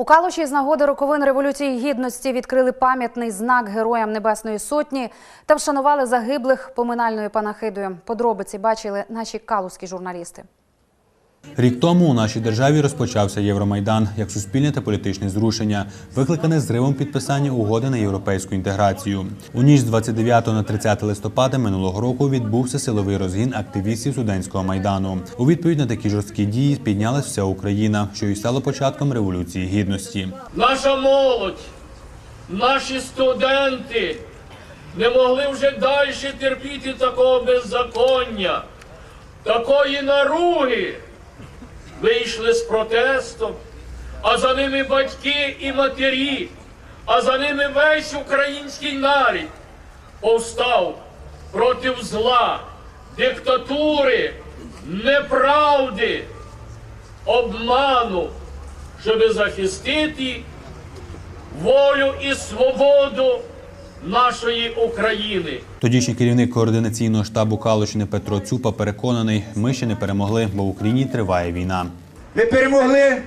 У Калуші з нагоди роковин Революції Гідності відкрили пам'ятний знак Героям Небесної Сотні та вшанували загиблих поминальною панахидою. Подробиці бачили наші калузькі журналісти. Рік тому у нашій державі розпочався Євромайдан як суспільне та політичне зрушення, викликане зривом підписання угоди на європейську інтеграцію. У ніч з 29 на 30 листопада минулого року відбувся силовий розгін активістів студентського майдану. У відповідь на такі жорсткі дії піднялась вся Україна, що і стало початком революції гідності. наша молодь, наші студенти не могли вже далі терпіти такого беззаконня, такої наруги. Вийшли з протестом, а за ними батьки і матері, а за ними весь український нарід повстав проти зла, диктатури, неправди, обману, щоб захистити волю і свободу нашої України. Тодішній керівник координаційного штабу Калушини Петро Цюпа переконаний, ми ще не перемогли, бо в Україні триває війна. Ми перемогли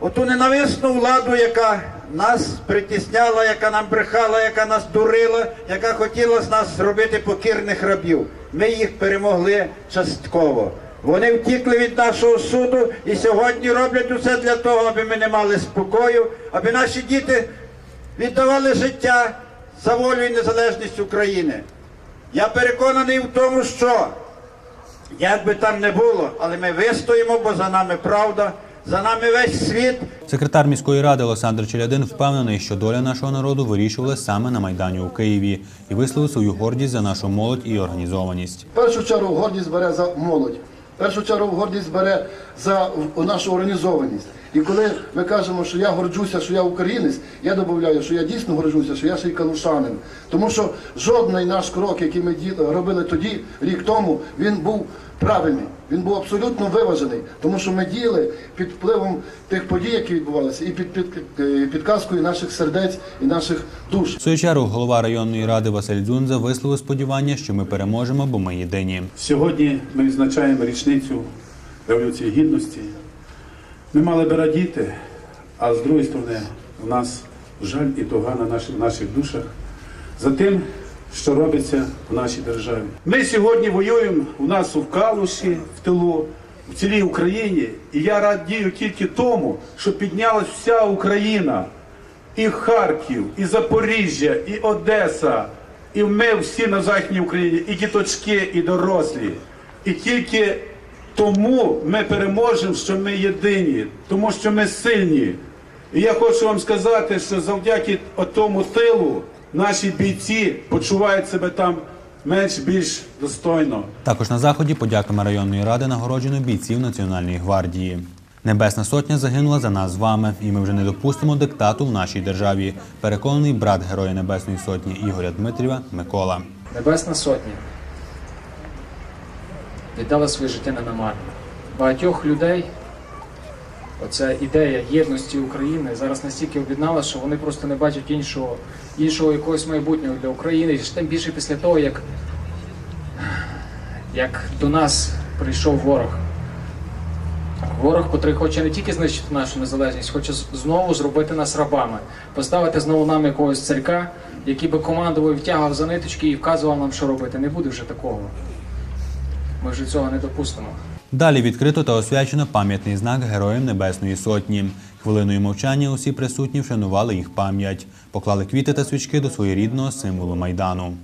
оту ненависну владу, яка нас притісняла, яка нам брехала, яка нас дурила, яка хотіла з нас зробити покірних рабів. Ми їх перемогли частково. Вони втікли від нашого суду і сьогодні роблять усе для того, аби ми не мали спокою, аби наші діти віддавали життя за волю і незалежність України. Я переконаний в тому, що як би там не було, але ми вистоїмо, бо за нами правда, за нами весь світ. Секретар міської ради Олександр Челядин впевнений, що доля нашого народу вирішувалася саме на майдані у Києві і висловив свою гордість за нашу молодь і організованість. В першу чергу гордість бере за молодь. В першу чергу гордість бере за нашу організованість. І коли ми кажемо, що я горджуся, що я українець, я додаю, що я дійсно горджуся, що я ще й калушанин. Тому що жодний наш крок, який ми робили тоді, рік тому, він був правильний. Він був абсолютно виважений, тому що ми діяли під впливом тих подій, які відбувалися, і під, під, е, підказкою наших сердець і наших душ. В свою чергу голова районної ради Василь Дзунза висловив сподівання, що ми переможемо, бо ми єдині. Сьогодні ми відзначаємо річницю Революції Гідності. Ми мали би радіти, а з другої сторони, у нас жаль і туга на наших, наших душах за тим, що робиться в нашій державі. Ми сьогодні воюємо у нас у Калуші, в тилу, в цілій Україні. І я радію тільки тому, що піднялась вся Україна, і Харків, і Запоріжжя, і Одеса, і ми всі на Західній Україні, і діточки, і дорослі. І тільки тому ми переможемо, що ми єдині, тому що ми сильні. І я хочу вам сказати, що завдяки тому тилу наші бійці почувають себе там менш-більш достойно. Також на заході подяками районної ради нагороджено бійців Національної гвардії. Небесна сотня загинула за нас з вами, і ми вже не допустимо диктату в нашій державі. Переконаний брат Героя Небесної Сотні Ігоря Дмитріва Микола. Небесна Сотня віддала своє життя ненамарно. Багатьох людей оця ідея єдності України зараз настільки об'єднала, що вони просто не бачать іншого, іншого якогось майбутнього для України. І тим більше після того, як, як до нас прийшов ворог. Ворог, котрий хоче не тільки знищити нашу незалежність, хоче знову зробити нас рабами, поставити знову нам якогось царька, який би командував, втягав за ниточки і вказував нам, що робити. Не буде вже такого. Ми вже цього не допустимо. Далі відкрито та освячено пам'ятний знак Героям Небесної Сотні. Хвилиною мовчання усі присутні вшанували їх пам'ять, поклали квіти та свічки до своєрідного символу майдану.